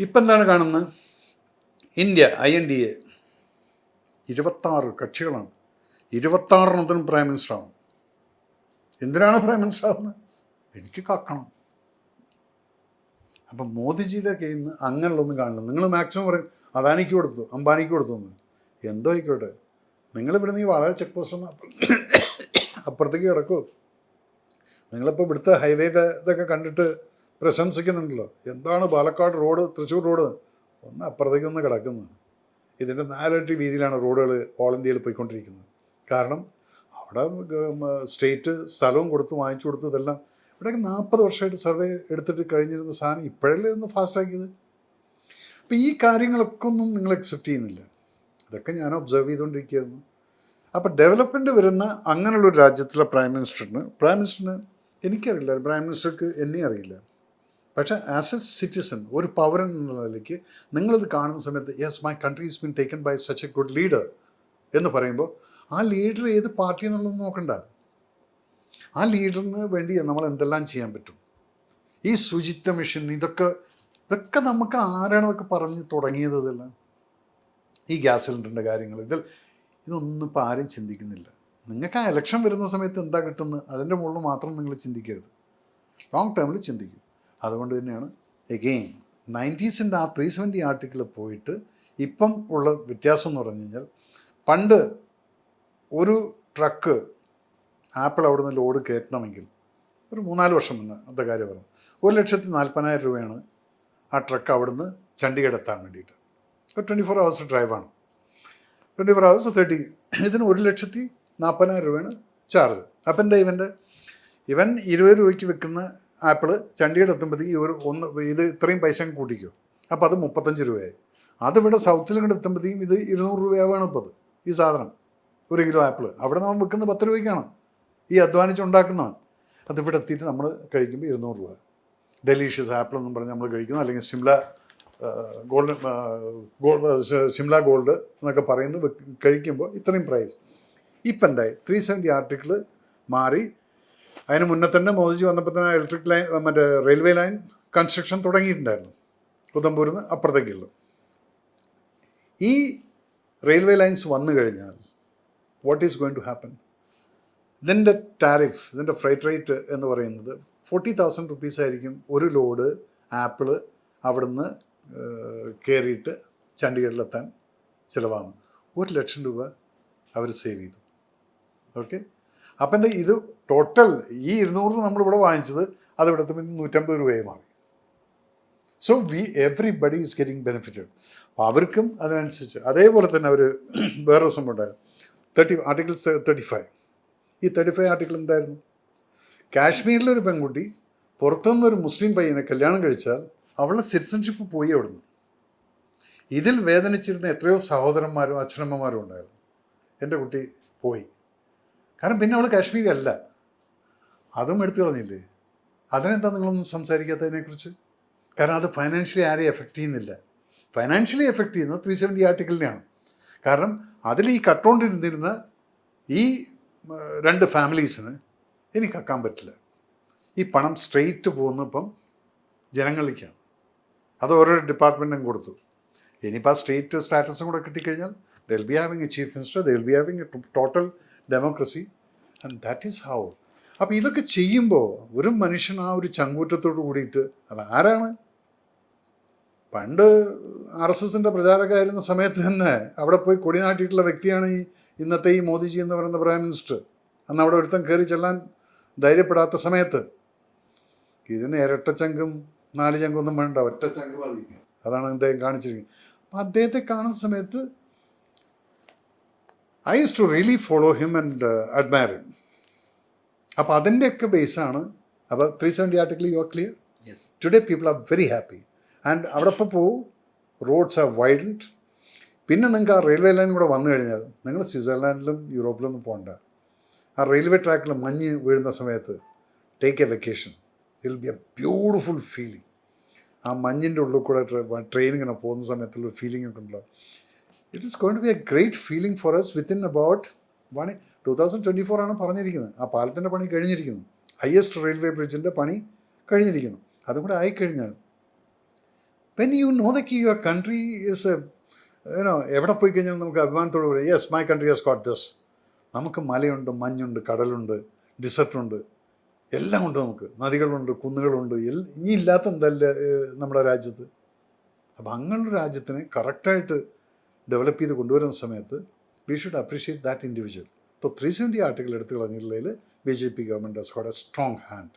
ഇപ്പം എന്താണ് കാണുന്നത്? India I N D A. ഇരുപത്താറ് കക്ഷികളാണ്. ഇരുപത്താറെണ്ണത്തിനും പ്രൈം മിനിസ്റ്റർ ആവും എന്തിനാണ് പ്രൈം മിനിസ്റ്റർ ആവുന്നത് എനിക്ക് കാക്കണം. അപ്പം മോദിജിയുടെ കയ്യിൽ നിന്ന് അങ്ങനെയുള്ളൊന്നും കാണില്ല. നിങ്ങൾ മാക്സിമം പറയും അദാനിക്ക് കൊടുത്തു അംബാനിക്ക് കൊടുത്തു എന്ന്. എന്തോ ആയിക്കോട്ടെ. നിങ്ങൾ ഇവിടെ നിന്ന് വളരെ ചെക്ക് പോസ്റ്റ് ഒന്ന് അപ്പുറ- അപ്പുറത്തേക്ക് കിടക്കൂ. നിങ്ങളിപ്പോൾ ഇവിടുത്തെ ഹൈവേയുടെ ഇതൊക്കെ കണ്ടിട്ട് പ്രശംസിക്കുന്നുണ്ടല്ലോ. എന്താണ് പാലക്കാട് റോഡ് തൃശ്ശൂർ റോഡ്? ഒന്ന് അപ്പുറത്തേക്കൊന്ന് കിടക്കുന്നത് ഇതിന്റെ നാലിരട്ടി രീതിയിലാണ് റോഡുകൾ ഓൾ ഇന്ത്യയിൽ പോയിക്കൊണ്ടിരിക്കുന്നത്. കാരണം അവിടെ സ്റ്റേറ്റ് സ്ഥലവും കൊടുത്ത് വാങ്ങിച്ചു കൊടുത്ത് ഇതെല്ലാം ഇവിടെയൊക്കെ നാൽപ്പത് വർഷമായിട്ട് സർവേ എടുത്തിട്ട് കഴിഞ്ഞിരുന്ന സാധനം ഇപ്പോഴല്ലേ ഒന്ന് ഫാസ്റ്റാക്കിയത്? അപ്പം ഈ കാര്യങ്ങളൊക്കെ ഒന്നും നിങ്ങൾ അക്സെപ്റ്റ് ചെയ്യുന്നില്ല. ഇതൊക്കെ ഞാൻ ഒബ്സർവ് ചെയ്തുകൊണ്ടിരിക്കുകയായിരുന്നു അപ്പോൾ ഡെവലപ്മെന്റ് വരുന്ന അങ്ങനെയുള്ളൊരു രാജ്യത്തിലെ പ്രൈം മിനിസ്റ്ററിന് പ്രൈം മിനിസ്റ്ററിന് എനിക്കറിയില്ല പ്രൈം മിനിസ്റ്റർക്ക് എന്നെ അറിയില്ല. പക്ഷേ ആസ് എ സിറ്റിസൺ ഒരു പൗരൻ എന്നുള്ള നിലയ്ക്ക് നിങ്ങളിത് കാണുന്ന സമയത്ത് yes my country is been taken by such a good leader എന്ന് പറയുമ്പോൾ ആ ലീഡർ ഏത് പാർട്ടി എന്നുള്ളത് നോക്കണ്ട. ആ ലീഡറിന് വേണ്ടി നമ്മൾ എന്തെല്ലാം ചെയ്യാൻ പറ്റും? ഈ ശുചിത്വ മിഷൻ ഇതൊക്കെ ഇതൊക്കെ നമുക്ക് ആരാണ് ഇതൊക്കെ പറഞ്ഞ് തുടങ്ങിയത് ഇതെല്ലാം? ഈ ഗ്യാസ് സിലിണ്ടറിന്റെ കാര്യങ്ങൾ ഇതിൽ ഇതൊന്നും ഇപ്പോൾ ആരും ചിന്തിക്കുന്നില്ല. നിങ്ങൾക്ക് ആ ഇലക്ഷൻ വരുന്ന സമയത്ത് എന്താ കിട്ടുന്നത്? അതിന്റെ മുകളിൽ മാത്രം നിങ്ങൾ ചിന്തിക്കരുത്. ലോങ് ടേമിൽ ചിന്തിക്കും. അതുകൊണ്ട് തന്നെയാണ് എഗെയിൻ നയന്റീസിന്റെ ആ ത്രീ സെവന്റി ആർട്ടിക്കിൾ പോയിട്ട് ഇപ്പം ഉള്ള വ്യത്യാസം എന്ന് പറഞ്ഞു കഴിഞ്ഞാൽ പണ്ട് ഒരു ട്രക്ക് ആപ്പിൾ അവിടെ നിന്ന് ലോഡ് കയറ്റണമെങ്കിൽ ഒരു മൂന്നാൽ വർഷം മുന്നേ അന്നത്തെ കാര്യം പറഞ്ഞു. ഒരു ലക്ഷത്തി നാൽപ്പതിനായിരം രൂപയാണ് ആ ട്രക്ക് അവിടുന്ന് ചണ്ഡീഗഡ് എത്താൻ വേണ്ടിയിട്ട്. ഒരു ട്വന്റി ഫോർ ഹവേഴ്സ് ഡ്രൈവാണ് ട്വന്റി ഫോർ ഹവേഴ്സ് തേർട്ടി ഇതിന് ഒരു ലക്ഷത്തി നാൽപ്പതിനായിരം രൂപയാണ് ചാർജ് അപ്പം എന്താ ഇവന്റെ? ഇവൻ ഇരുപത് രൂപയ്ക്ക് വെക്കുന്ന ആപ്പിൾ ചണ്ഡീഗഡ് എത്തുമ്പോഴത്തേക്ക് ഒരു ഒന്ന് ഇത് ഇത്രയും പൈസ കൂട്ടിക്കോ. അപ്പോൾ അത് മുപ്പത്തഞ്ച് രൂപയായി. അതിവിടെ സൗത്തിൽ കൂടെ എത്തുമ്പോഴത്തേക്കും ഇത് ഇരുന്നൂറ് രൂപയാവാണ് ഇപ്പോൾ അത് ഈ സാധനം. ഒരു കിലോ ആപ്പിൾ അവിടെ നമ്മൾ വിൽക്കുന്നത് പത്ത് രൂപയ്ക്കാണ്. ഈ അധ്വാനിച്ചുണ്ടാക്കുന്നതാണ് അതിവിടെ എത്തിയിട്ട് നമ്മൾ കഴിക്കുമ്പോൾ ഇരുന്നൂറ് രൂപ. ഡെലീഷ്യസ് ആപ്പിൾ എന്നും പറഞ്ഞ് നമ്മൾ കഴിക്കുന്നു. അല്ലെങ്കിൽ Shimla gold gold Shimla gold എന്നൊക്കെ പറയുന്നത് കഴിക്കുമ്പോൾ ഇത്രയും പ്രൈസ് ഇപ്പം എന്തായി? ത്രീ സെവന്റി ആർട്ടിക്കിൾ മാറി. അതിന് മുന്നേ തന്നെ മോദിജി വന്നപ്പോൾ തന്നെ ഇലക്ട്രിക് ലൈൻ മറ്റേ റെയിൽവേ ലൈൻ കൺസ്ട്രക്ഷൻ തുടങ്ങിയിട്ടുണ്ടായിരുന്നു. ഉദംപൂരിൽ നിന്ന് അപ്പുറത്തേക്കുള്ളു ഈ റെയിൽവേ ലൈൻസ് വന്നു കഴിഞ്ഞാൽ what is going to happen ഇതിന്റെ ടാരിഫ് ഇതിന്റെ ഫ്രൈറ്റ് റേറ്റ് എന്ന് പറയുന്നത് ഫോർട്ടി തൗസൻഡ് റുപ്പീസ് ആയിരിക്കും ഒരു ലോഡ് ആപ്പിൾ അവിടുന്ന് കയറിയിട്ട് ചണ്ഡീഗഡിലെത്താൻ ചിലവാകുന്നു ഒരു ലക്ഷം രൂപ അവർ സേവ് ചെയ്തു. ഓക്കെ അപ്പം എന്താ ഇത് ടോട്ടൽ ഈ ഇരുന്നൂറ് നമ്മളിവിടെ വാങ്ങിച്ചത് അത് ഇവിടെ എത്തുമ്പോൾ നൂറ്റമ്പത് രൂപയെ മാറി so we everybody is getting benefited അപ്പോൾ അവർക്കും അതിനനുസരിച്ച് അതേപോലെ തന്നെ അവർ വേറൊരു സംഭവം ഉണ്ടായിരുന്നു തേർട്ടി ആർട്ടിക്കിൾ തേർട്ടി ഫൈവ് ഈ തേർട്ടി ഫൈവ് ആർട്ടിക്കിൾ എന്തായിരുന്നു? കാശ്മീരിലൊരു പെൺകുട്ടി പുറത്തുനിന്നൊരു മുസ്ലിം പയ്യനെ കല്യാണം കഴിച്ചാൽ അവളുടെ സിറ്റിസൺഷിപ്പ് പോയി അവിടുന്ന്. ഇതിൽ വേദനിച്ചിരുന്ന എത്രയോ സഹോദരന്മാരും അച്ഛനമ്മമാരും ഉണ്ടായിരുന്നു. എന്റെ കുട്ടി പോയി. കാരണം പിന്നെ അവൾ കാശ്മീരി അല്ല അതും എടുത്തു കളഞ്ഞില്ലേ? അതിനെന്താ നിങ്ങളൊന്നും സംസാരിക്കാത്തതിനെക്കുറിച്ച്? കാരണം അത് ഫൈനാൻഷ്യലി ആരെയും എഫക്റ്റ് ചെയ്യുന്നില്ല. ഫൈനാൻഷ്യലി എഫക്റ്റ് ചെയ്യുന്നത് ത്രീ സെവന്റി ആർട്ടിക്കിളിനെയാണ് കാരണം അതിൽ ഈ കട്ടുകൊണ്ടിരുന്നിരുന്ന ഈ രണ്ട് ഫാമിലീസിന് ഇനി കക്കാൻ പറ്റില്ല. ഈ പണം സ്ട്രെയിറ്റ് പോകുന്നപ്പം ജനങ്ങളിലേക്കാണ്. അത് ഓരോ ഡിപ്പാർട്ട്മെന്റും കൊടുത്തു. ഇനിയിപ്പോൾ ആ സ്റ്റേറ്റ് സ്റ്റാറ്റസും കൂടെ കിട്ടിക്കഴിഞ്ഞാൽ the be having a chief minister, they'll be having a total democracy, and that is how. അപ്പം ഇതൊക്കെ ചെയ്യുമ്പോൾ ഒരു മനുഷ്യൻ ആ ഒരു ചങ്കൂറ്റത്തോട് കൂടിയിട്ട് അല്ല ആരാണ്? പണ്ട് ആർ എസ് എസിന്റെ പ്രചാരകമായിരുന്ന സമയത്ത് തന്നെ അവിടെ പോയി കൊടിനാട്ടിയിട്ടുള്ള വ്യക്തിയാണ് ഈ ഇന്നത്തെ ഈ മോദിജി എന്ന് പറയുന്ന പ്രൈം മിനിസ്റ്റർ. അന്ന് അവിടെ ഒരുത്തൻ കയറി ചെല്ലാൻ ധൈര്യപ്പെടാത്ത സമയത്ത് ഇതിന് ഇരട്ടച്ചങ്കും നാല് ചങ്കൊന്നും വേണ്ട ഒറ്റ ചങ്ക് അതാണ് അദ്ദേഹം കാണിച്ചിരിക്കുന്നത്. അപ്പം അദ്ദേഹത്തെ കാണുന്ന സമയത്ത് I use to really follow him and admire him അപ്പോൾ അതിന്റെയൊക്കെ ബേസാണ് അപ്പോൾ three seventy article you are clear yes today people are very happy and അവിടെ ഇപ്പോൾ പോവും. റോഡ്സ് ആർ വൈഡൻഡ് പിന്നെ നിങ്ങൾക്ക് ആ റെയിൽവേ ലൈൻ കൂടെ വന്നു കഴിഞ്ഞാൽ നിങ്ങൾ സ്വിറ്റ്സർലാൻഡിലും യൂറോപ്പിലൊന്നും പോകണ്ട ആ റെയിൽവേ ട്രാക്കിൽ മഞ്ഞ് വീഴുന്ന സമയത്ത് take a vacation will be a beautiful feeling ആ മഞ്ഞിന്റെ ഉള്ളിൽ കൂടെ ട്രെയിൻ ഇങ്ങനെ പോകുന്ന സമയത്തുള്ള ഫീലിംഗ് ഒക്കെ ഉണ്ടല്ലോ. It is going to be a great feeling for us within about one two thousand twenty four ആണ് പറഞ്ഞിരിക്കുന്നത്. ആ പാലത്തിന്റെ പണി കഴിഞ്ഞിരിക്കുന്നു. ഹയസ്റ്റ് റെയിൽവേ ബ്രിഡ്ജിന്റെ പണി കഴിഞ്ഞിരിക്കുന്നു. അതും കൂടെ ആയിക്കഴിഞ്ഞാൽ when you know the your country is ഏനോ എവിടെ പോയി കഴിഞ്ഞാൽ നമുക്ക് അഭിമാനത്തോട് പറയാം yes my country has got this നമുക്ക് മലയുണ്ട് മഞ്ഞുണ്ട് കടലുണ്ട് ഡിസർട്ടുണ്ട് എല്ലാം ഉണ്ട് നമുക്ക്. നദികളുണ്ട് കുന്നുകളുണ്ട്. ഇനി ഇല്ലാത്ത എന്തല്ല നമ്മുടെ രാജ്യത്ത്? അപ്പം അങ്ങനെയുള്ള രാജ്യത്തിനെ കറക്റ്റായിട്ട് ഡെവലപ്പ് ചെയ്ത് കൊണ്ടുവരുന്ന സമയത്ത് we should appreciate that individual ഇപ്പോൾ ത്രീ സെവന്റി ആർട്ടിക്കിൾ എടുത്തു കളഞ്ഞിട്ടുള്ളതിൽ B J P government has got a strong hand